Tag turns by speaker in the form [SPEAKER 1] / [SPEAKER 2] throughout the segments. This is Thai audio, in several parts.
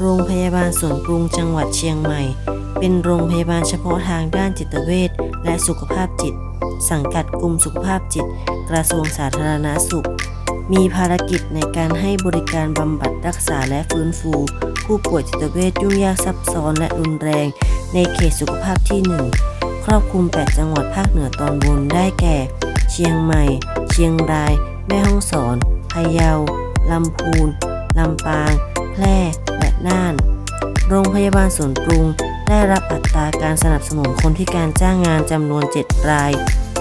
[SPEAKER 1] โรงพยาบาลสวนปรุงจังหวัดเชียงใหม่ เป็นโรงพยาบาลเฉพาะทางด้านจิตเวชและสุขภาพจิต สังกัดกลุ่มสุขภาพจิต กระทรวงสาธารณาสุข มีภารกิจในการให้บริการบำบัดรักษาและฟื้นฟู ผู้ป่วยจิตเวชยุ่งยากซับซ้อนและรุนแรง ในเขตสุขภาพที่ 1 ครอบคลุม 8 จังหวัดภาคเหนือตอนบนได้แก่ เชียงใหม่ เชียงราย แม่ฮ่องสอนพะเยาลำพูนลำปาง แพร่ น่าน โรงพยาบาลสวนปรุง ได้รับอัตราการสนับสนุนคนพิการจ้างงานจำนวน 7 ราย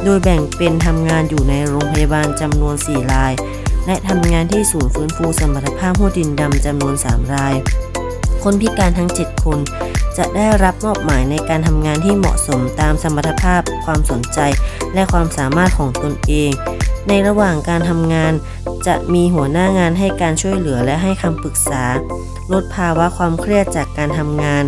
[SPEAKER 1] โดยแบ่งเป็นทำงานอยู่ในโรงพยาบาลจำนวน 4 ราย และทำงานที่ศูนย์ฟื้นฟูสมรรถภาพหัวดินดำจำนวน 3 ราย คนพิการทั้ง 7 คนจะได้รับมอบหมายในการทำงานที่เหมาะสมตามสมรรถภาพ ความสนใจ และความสามารถของตนเอง ในระหว่างการทำงาน จะมีหัวหน้างานให้การช่วยเหลือและให้คำปรึกษา ลดภาวะความเครียดจากการทำงาน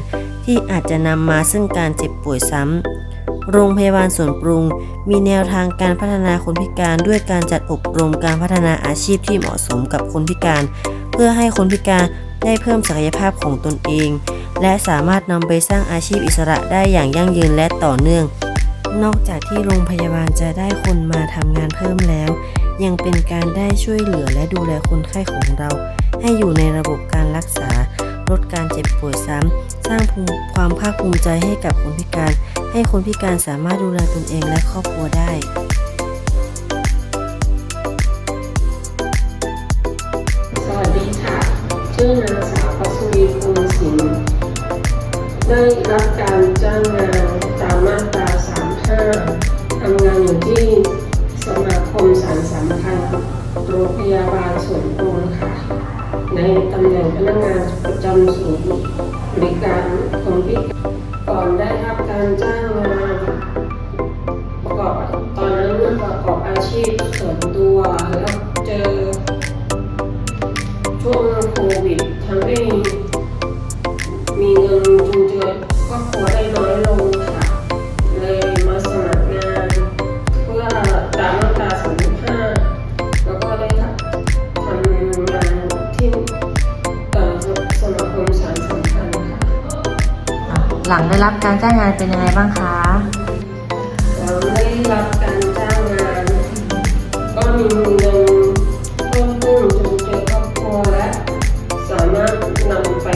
[SPEAKER 1] ที่อาจจะนำมาซึ่งการเจ็บป่วยซ้ำ โรงพยาบาลสวนปรุง มีแนวทางการพัฒนาคนพิการด้วยการจัดอบรมการพัฒนาอาชีพที่เหมาะสมกับคนพิการ เพื่อให้คนพิการได้เพิ่มศักยภาพของตนเอง และสามารถนำไปสร้างอาชีพอิสระได้อย่างยั่งยืนและต่อเนื่อง นอกจากที่โรงพยาบาลจะได้คนมาทำงานเพิ่มแล้ว ยังเป็นการได้ช่วยเหลือและดูแลคนไข้ของเรา ให้อยู่ในระบบการรักษา ลดการเจ็บป่วยซ้ำ สร้างภูมิความภาคภูมิใจให้กับคนพิการ ให้คนพิการสามารถดูแลตนเองและครอบครัวได้
[SPEAKER 2] สวัสดีค่ะชื่อนางสาวปัสวีภูมิสินได้รับการจ้างงาน มสารสัมพันธ์โรงพยาบาลสวนปรุงค่ะ ในตำแหน่งพนักงานประจำศูนย์บริการคนพิการก่อนได้รับการจ้างงานประกอบตอนนั้นประกอบอาชีพส่วนตัวแล้วเจอ ช่วงโควิดทำให้มีเงินจุนเจือครอบครัวได้น้อยลง
[SPEAKER 3] หลังได้รับการจ้างงานเป็นยังไงบ้างคะ
[SPEAKER 2] แล้วได้รับการจ้างงานก็มีเงินเพิ่มขึ้นจนเจอครอบครัวและสามารถนำไป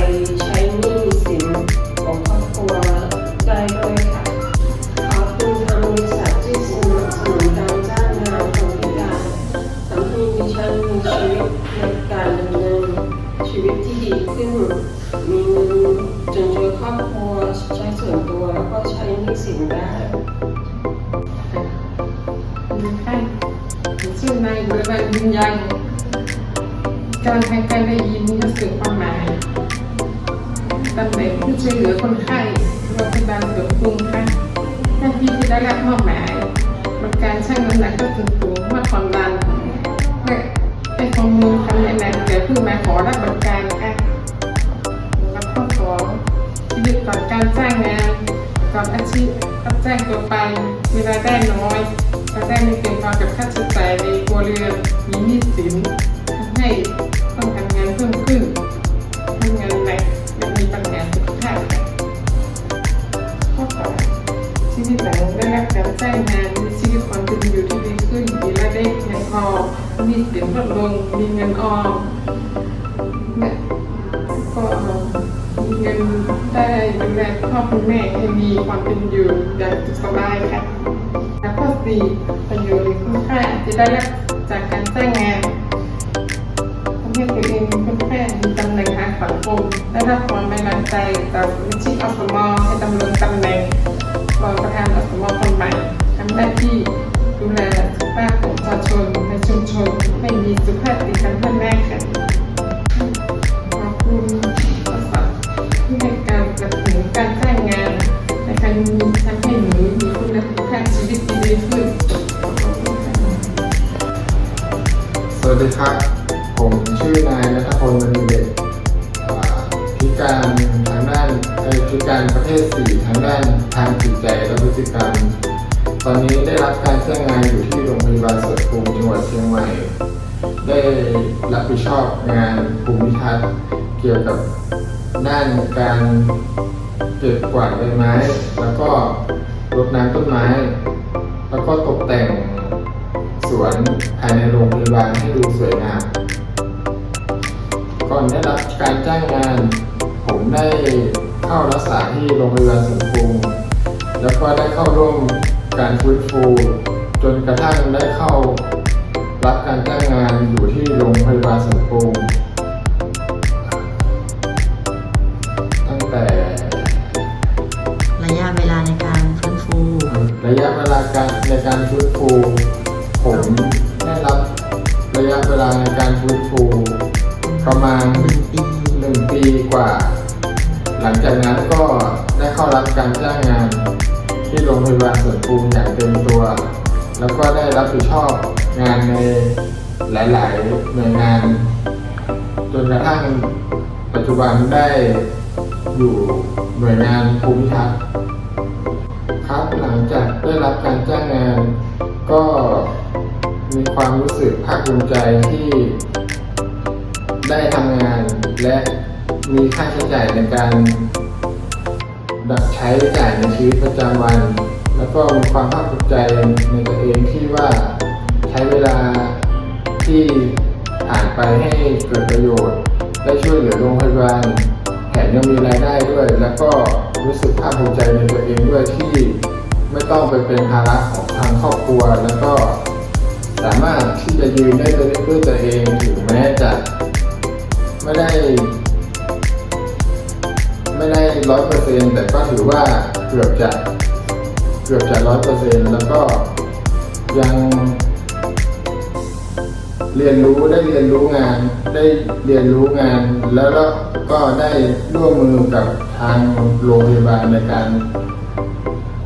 [SPEAKER 2] ใช้หนี้สินของครอบครัวได้ด้วยค่ะขอบคุณทางบริษัทที่สนับสนุนการจ้างงานคนพิการทำให้ดิฉันมีชีวิตในการดำเนินชีวิตที่ดีขึ้นมีเงิน จนเจอครอบครัวใช้ส่วนตัวแล้วก็ใช้หนี้สินได้
[SPEAKER 4] ค่ะชื่อนายบุรวันยืนยันการทางการได้ยินก็สื่อความหมายตำแหน่งผู้ช่วยเหลือคนไข้โรงพยาบาลสวนปรุงค่ะหน้าที่ที่ได้รับมอบหมายบริการช่างน้ำหนักก็ถึงสูงวัดความ จ้งตัวไปมีรายได้น้อยรายได้ไม่เพียงพอกับค่าใช้จ่ายในครัวเรือนมีหนี้สินทำให้ต้องทำงานเพิ่มขึ้นทำงานหนักและมีปัญหาสุขภาพค่ะข้อสองชีวิตหลังได้รับการจ้างงานมีชีวิตความเป็นอยู่ที่ดีขึ้นมีรายได้เพียงพอหนี้สินลดลงมีเงินออม เงินได้ดูแลพ่อคุณแม่ให้มีความเป็นอยู่อย่างสุขสบายค่ะและข้อสี่ประโยชน์หรือคุณค่าที่ได้รับจากการจ้างงานทำให้ตัวเองมีคุณค่มีตำแหน่งทางสังคมได้รับความไว้วางใจจากสมาชิกอสมให้ดำรงตำแหน่งรองประธานอสมคนใหม่ทำหน้าที่
[SPEAKER 5] อนนี้ได้รับการจ้างงานอยู่ที่โรงพยาบาลสวนภูมิจังหวัดเชียงใหม่ ได้รับผิดชอบงานภูมิทัศน์เกี่ยวกับด้านการเก็บกวาดใบไม้ แล้วก็รดน้ำต้นไม้ แล้วก็ตกแต่งสวนภายในโรงพยาบาลให้ดูสวยงาม ก่อนได้รับการจ้างงาน ผมได้เข้ารักษาที่โรงพยาบาลสวนภูมิแล้วก็ได้เข้าร่วม การฟื้นฟู จนกระทั่งได้เข้า รับการจ้างงานอยู่ที่โรงพยาบาลสวนภูมิตั้งแต่
[SPEAKER 1] ระยะเวลาในการฟื้นฟู
[SPEAKER 5] ระยะเวลาการในการฟื้นฟู ผมได้รับระยะเวลาในการฟื้นฟู ประมาณ
[SPEAKER 1] หนึ่งปี
[SPEAKER 5] หนึ่งปีกว่า หลังจากนั้นก็ได้เข้ารับการจ้างงานที่โรง พยาบาลสวนภูมิอย่างเต็มตัว แล้วก็ได้รับผิดชอบงานในหลาย ๆ หน่วยงาน จนกระทั่งปัจจุบันได้อยู่หน่วยงานภูมิทัศน์ครับหลังจากได้รับการจ้างงาน ก็มีความรู้สึกภาคภูมิใจที่ ได้ทำงานและมีค่าใช้จ่ายในการดักใช้จ่ายในชีวิตประจำวัน แล้วก็มีความภาคภูมิใจในตัวเองที่ว่าใช้เวลาที่ผ่านไปให้เกิดประโยชน์ ได้ช่วยเหลือโรงพยาบาลแถมยังมีรายได้ด้วย แล้วก็รู้สึกภาคภูมิใจในตัวเองด้วยที่ไม่ต้องไปเป็นภาระของทางครอบครัว แล้วก็สามารถที่จะยืนได้ด้วยตัวเองถึงแม้จะไม่ได้ ไม่ได้ร้อยเปอร์เซ็นต์แต่ก็ถือว่าเกือบจะ กือบจะร้อยเปอร์เซ็นแล้วก็ยังเรียนรู้ได้เรียนรู้งาน ได้เรียนรู้งาน แล้วก็ได้ร่วมมือกับทางโรงพยาบาลในการ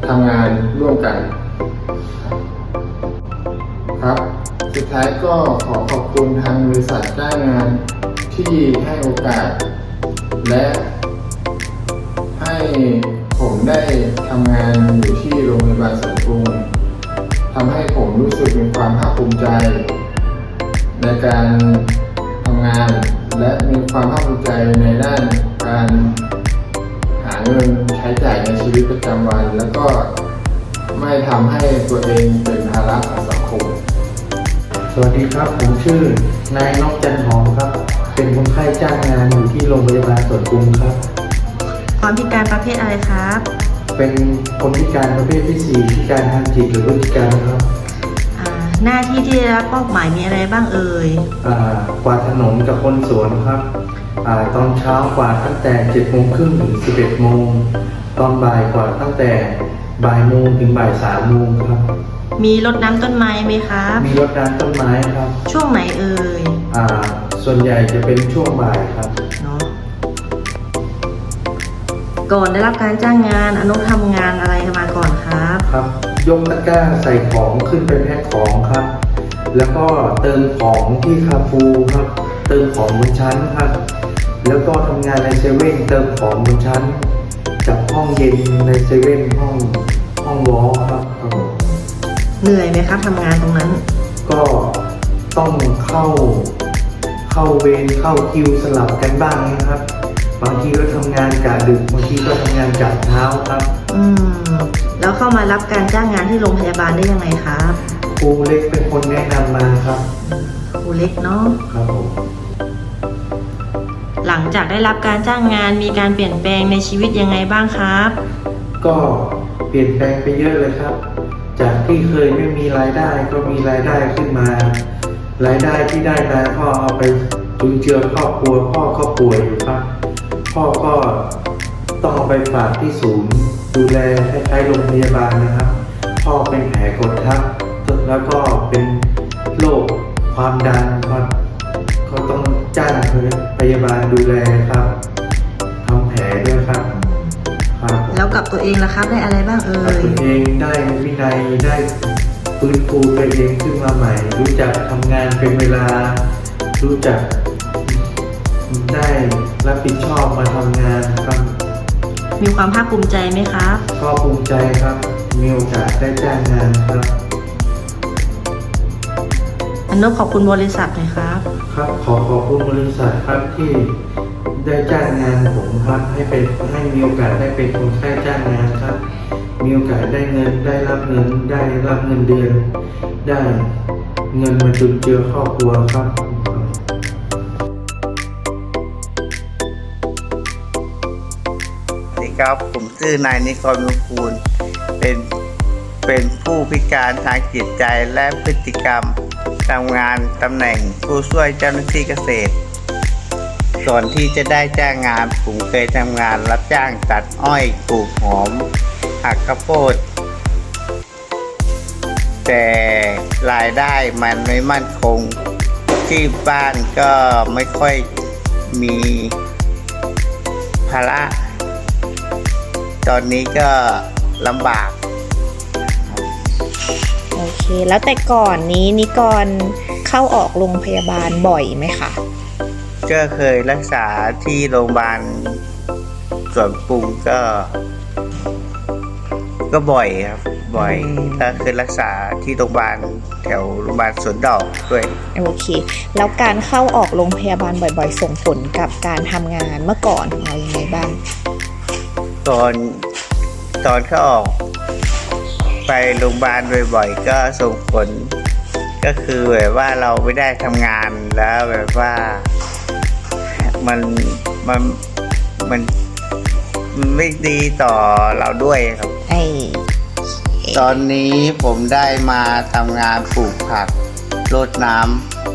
[SPEAKER 5] ทำงานร่วมกันครับ สุดท้ายก็ขอขอบคุณทางบริษัทจ้างงานที่ให้โอกาส และให้ ได้ทำงานอยู่ที่โรงพยาบาลสันปรุงทำให้ผมรู้สึกมีความภาคภูมิใจ ในการทำงาน และมีความภาคภูมิใจในด้านการหาเงินใช้จ่ายในชีวิตประจำวัน แล้วก็ไม่ทำให้ตัวเองเป็นภาระของสังคม
[SPEAKER 6] สวัสดีครับ ผมชื่อนายนกจันหอมครับ เป็นคนไข้จ้างงานอยู่ที่โรงพยาบาลสวนกรุงครับ
[SPEAKER 1] ความพิการประเภทอะไรครับ
[SPEAKER 6] เป็นคนพิการประเภทที่สี่พิการทางจิตหรือพฤติกรรมครับ
[SPEAKER 1] อ่าหน้าที่ที่ได้รับมอบหมายมีอะไรบ้างเอ่ย
[SPEAKER 6] อ่ากวาดถนนกับคนสวนครับอาตอนเช้ากวาดตั้งแต่7จ็ดโมงครึ่งถึง11บเอ็ดโมงตอนบ่ายกวาดตั้งแต่บ่ายโมงถึงบ่ายสามโมงครับ
[SPEAKER 1] มีรดน้ำต้นไม้ไหมครับ
[SPEAKER 6] มีรดน้ำต้นไม้ครับ
[SPEAKER 1] ช่วงไหนเอ่ย
[SPEAKER 6] อ่าส่วนใหญ่จะเป็นช่วงบ่ายครับ
[SPEAKER 1] เนาะ ก่อนได้รับการจ้างงานอนุทำงานอะไรมาก่อนครับ
[SPEAKER 6] ครับ ยกตะกร้าใส่ของขึ้นไปแพ็คของครับ แล้วก็เติมของที่คาฟูครับ เติมของบนชั้นครับ แล้วก็ทำงานในเซเว่นเติมของบนชั้นกับห้องเย็นในเซเว่นห้องห้องวอลครับครับผม
[SPEAKER 1] เหนื่อยไหมครับทำงานตรงนั้น
[SPEAKER 6] ก็ต้องเข้า เข้าเวรเข้าคิวสลับกันบ้างนะครับ บางทีก็ทำงานกะดึกบางทีก็ทำงานกะเช้าครับ
[SPEAKER 1] อืม แล้วเข้ามารับการจ้างงานที่โรงพยาบาลได้ยังไงครับ
[SPEAKER 6] ครูเล็กเป็นคนแนะนำมาครับ
[SPEAKER 1] ครูเล็กเนาะ
[SPEAKER 6] ครับผม
[SPEAKER 1] หลังจากได้รับการจ้างงานมีการเปลี่ยนแปลงในชีวิตยังไงบ้างครับ
[SPEAKER 6] ก็เปลี่ยนแปลงไปเยอะเลยครับ จากที่เคยไม่มีรายได้ก็มีรายได้ขึ้นมา รายได้ที่ได้มาพ่อเอาไปจุนเจือครอบครัวพ่อก็ป่วยอยู่ครับ พ่อก็ต้องเอาไปฝากที่ศูนย์ดูแลคล้ายๆโรงพยาบาลนะครับ พ่อเป็นแผลกดทับแล้วก็เป็นโรคความดันครับก็ต้องจ้างพยาบาลดูแลครับทำแผลด้วยครับครับผม
[SPEAKER 1] แล้วกับตัวเองล่ะครับได้อะไรบ้างเอ่
[SPEAKER 6] กับ
[SPEAKER 1] ย
[SPEAKER 6] ตัวเองได้วินัยได้ฟื้นฟูตัวเองขึ้นมาใหม่ รู้จักทำงานเป็นเวลา รู้จักได้ รับผิดชอบมาทำงานครับ
[SPEAKER 1] มีความภาคภูมิใจไหมครับ
[SPEAKER 6] ก็ภูมิใจครับ มีโอกาสได้จ้างงานครับ
[SPEAKER 1] อันนบขอบคุณบริษัทหน่อยครับ
[SPEAKER 6] ครับขอขอบคุณบริษัทครับที่ได้จ้างงานผมครับให้เป็นให้มีโอกาสได้เป็นคนไข้จ้างงานครับ มีโอกาสได้เงินได้รับเงินได้รับเงินเดือน ได้เงินมาจุนเจือครอบครัวครับ
[SPEAKER 7] ครับ ผมชื่อนายนิกรมุคูลเป็นเป็นผู้พิการทางจิตใจและพฤติกรรมทำงานตำแหน่งผู้ช่วยเจ้าหน้าที่เกษตรก่อนที่จะได้จ้างงานผมเคยทำงานรับจ้างตัดอ้อยปลูกหอมหักข้าวโพดแต่รายได้มันไม่มั่นคง ที่บ้านก็ไม่ค่อยมีภาระ ตอนนี้ก็ลำบาก
[SPEAKER 8] โอเคแล้วแต่ก่อนนี้นิกรเข้าออกโรงพยาบาลบ่อยไหมคะ
[SPEAKER 7] ก็เคยรักษาที่โรงพยาบาลสวนปรุงก็ ก็บ่อยครับ บ่อยก็เคยรักษาที่โรงพยาบาลแถวโรงพยาบาลสวนดอกด้วย
[SPEAKER 8] โอเค แล้วการเข้าออกโรงพยาบาลบ่อย ๆ ส่งผลกับการทำงานเมื่อก่อนของเรายังไงบ้าง
[SPEAKER 7] ตอนตอนเขาออก ไปโรงพยาบาลบ่อยๆก็ส่งผล ก็คือแบบว่าเราไม่ได้ทำงานแล้วแบบว่ามันมันมันมันไม่ดีต่อเราด้วยครับ
[SPEAKER 8] ไอ้
[SPEAKER 7] ตอนนี้ผมได้มาทำงานปลูกผักรดน้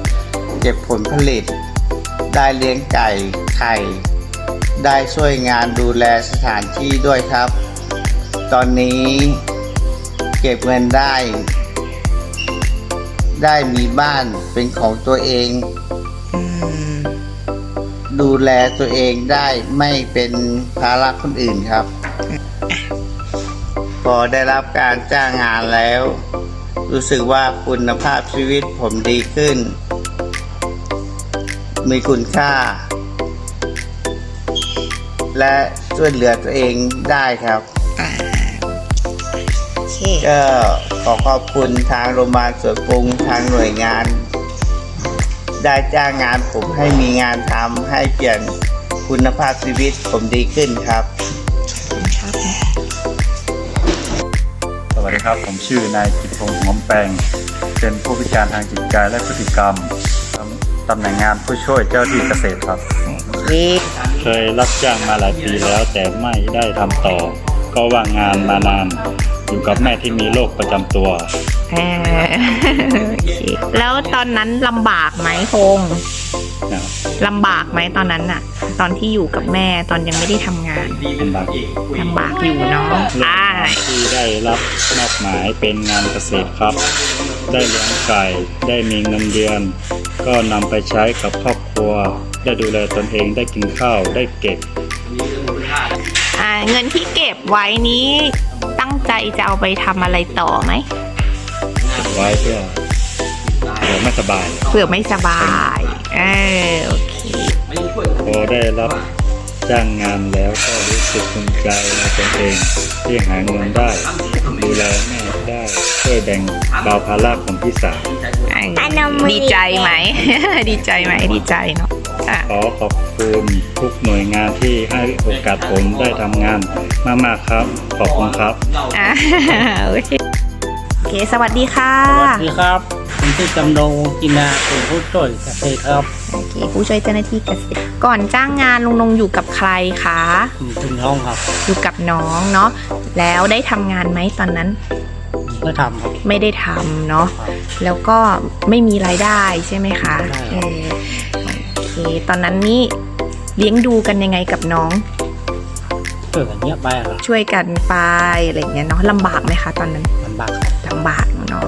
[SPEAKER 7] ำเก็บผลผลิต ได้เลี้ยงไก่ไข่ ได้ช่วยงานดูแลสถานที่ด้วยครับ ตอนนี้เก็บเงินได้ ได้มีบ้านเป็นของตัวเอง ดูแลตัวเองได้ไม่เป็นภาระคนอื่นครับ พอได้รับการจ้างงานแล้ว รู้สึกว่าคุณภาพชีวิตผมดีขึ้น มีคุณค่า และช่วยเหลือตัวเองได้ครับ
[SPEAKER 8] อ่าโอเค
[SPEAKER 7] ก็ขอขอบคุณทางโรงพยาบาลสวนปรุงทางหน่วยงาน ได้จ้างงานผมให้มีงานทำให้เปลี่ยนคุณภาพชีวิตผมดีขึ้นครับ
[SPEAKER 8] ครับ
[SPEAKER 9] สวัสดีครับ ผมชื่อนายกิตพงษ์หอมแปลง เป็นผู้พิการทางจิตใจและพฤติกรรมตำตำแหน่งงานผู้ช่วยเจ้าที่เกษตรครับ
[SPEAKER 8] เย้
[SPEAKER 9] เคยรับจ้างมาหลายปีแล้วแต่ไม่ได้ทำต่อ ก็ว่างงานมานาน อยู่กับแม่ที่มีโรคประจำตัว
[SPEAKER 8] อ่าโอเคแล้วตอนนั้นลำบากไหมพงษ์
[SPEAKER 9] นะครับ
[SPEAKER 8] ลำบากไหมตอนนั้นน่ะตอนที่อยู่กับแม่ตอนยังไม่ได้ทำงาน
[SPEAKER 9] ลำบาก
[SPEAKER 8] ลำบากอยู่เนาะ
[SPEAKER 9] เรื่อง
[SPEAKER 8] อ่า
[SPEAKER 9] งานที่ได้รับมอบหมายเป็นงานเกษตรครับ ได้เลี้ยงไก่ ได้มีเงินเดือน ก็นำไปใช้กับครอบครัว ได้ดูแลตนเองได้กินข้าวได้เก็บ
[SPEAKER 8] อ่าเงินที่เก็บไว้นี้ ตั้งใจจะเอาไปทำอะไรต่อไหม
[SPEAKER 9] เก็บไว้เพื่อเดี๋ยวไม่สบาย
[SPEAKER 8] เผื่อไม่สบายเออโอเค
[SPEAKER 9] พอได้รับจ้างงานแล้วก็รู้สึกภูมิใจในตนเองที่หาเงินได้ ดูแลแม่ได้ช่วยแบ่งเบาภาระของพี่สาว
[SPEAKER 8] ดีใจไหม ดีใจไหมดีใจเนาะอะ
[SPEAKER 9] ขอขอบคุณทุกหน่วยงานที่ให้โอกาสผมได้ทำงานมากๆครับ ขอบคุณครับ
[SPEAKER 8] อะโอเคโอเค สวัสดีค่ะ
[SPEAKER 10] สวัสดีครับผมชื่อจำนงวงกินาเป็นผู้ช่วยเกษตรครับ
[SPEAKER 8] โอเคผู้ช่วยเจ้าหน้าที่เกษตรก่อนจ้างงานลุงนงอยู่กับใครคะ
[SPEAKER 10] ผมเป็นน้องครับ
[SPEAKER 8] อยู่กับน้องเนาะแล้วได้ทำงานไหมตอนนั้น
[SPEAKER 10] ก็ทำครับ
[SPEAKER 8] ไม่ได้ทำเนาะแล้วก็ไม่มีรายได้ใช่ไหมคะ
[SPEAKER 10] ใช่
[SPEAKER 8] เออโอเค ตอนนั้นนี่เลี้ยงดูกันยังไงกับน้อง
[SPEAKER 10] เกิดแบบเนี้ยไปอะครับ
[SPEAKER 8] ช่วยกันไปอะไรอย่างเงี้ยเนาะลำบากไหมคะตอนนั้น
[SPEAKER 10] ลำบากครับ
[SPEAKER 8] ลำบากเนาะ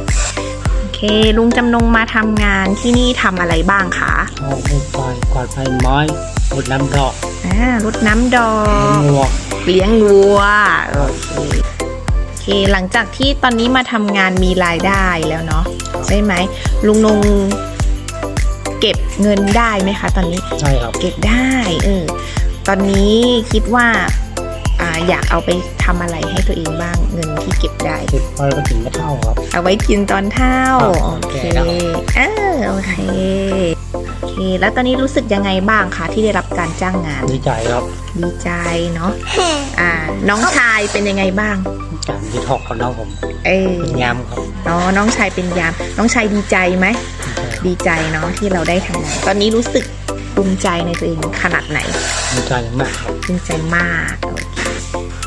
[SPEAKER 8] โอเค ลุงจำนงมาทำงานที่นี่ทำอะไรบ้างคะ
[SPEAKER 10] เอาไปปล่อยกวาดใบไม้รดน้ำดอก
[SPEAKER 8] อ่ารดน้ำดอ
[SPEAKER 10] เลี้ยง
[SPEAKER 8] ก
[SPEAKER 10] วัว
[SPEAKER 8] เลี้ยงวัวโอเคโอเค หลังจากที่ตอนนี้มาทำงานมีรายได้แล้วเนาะใช่ไหมลุงนง เก็บเงินได้ไหมคะ ตอนนี้
[SPEAKER 10] ใช่ครับ
[SPEAKER 8] เก็บได้เออตอนนี้คิดว่าอ่าอยากเอาไปทำอะไรให้ตัวเองบ้างเงินที่เก็บได้
[SPEAKER 10] เก็บไว้ก็ถึงจะเท่าครับ
[SPEAKER 8] เอาไว้กินตอนเท่า
[SPEAKER 10] ครับ
[SPEAKER 8] โอเค
[SPEAKER 10] โอเคครับ
[SPEAKER 8] เออโอเคโอเค แล้วตอนนี้รู้สึกยังไงบ้างคะที่ได้รับการจ้างงาน
[SPEAKER 10] ดีใจครับ
[SPEAKER 8] ดีใจเนาะอ่า น้องชายเป็นยังไงบ้าง
[SPEAKER 10] การที่ทอกของน้องผม
[SPEAKER 8] เออ
[SPEAKER 10] เป็นยามครับ
[SPEAKER 8] อ๋อน้องชายเป็นยาม น้องชายดีใจไหม ดีใจเนาะที่เราได้ทำงานตอนนี้รู้สึกภูมิใจในตัวเองขนาดไหน
[SPEAKER 10] ดีใจมากครับ
[SPEAKER 8] ภูมิใจมากโอเค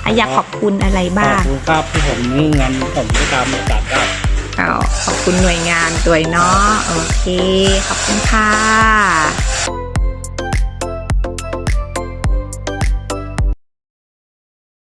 [SPEAKER 8] อะอยากขอบคุณอะไร
[SPEAKER 10] ข
[SPEAKER 8] บ้า
[SPEAKER 10] อบ
[SPEAKER 8] ง
[SPEAKER 10] คุณครับที่ผมมีเงินผมได้ตามโอกาสครับ
[SPEAKER 8] เอาขอบคุณหน่วยงานตัวยเนาะโอเค ขอบคุณค่ะ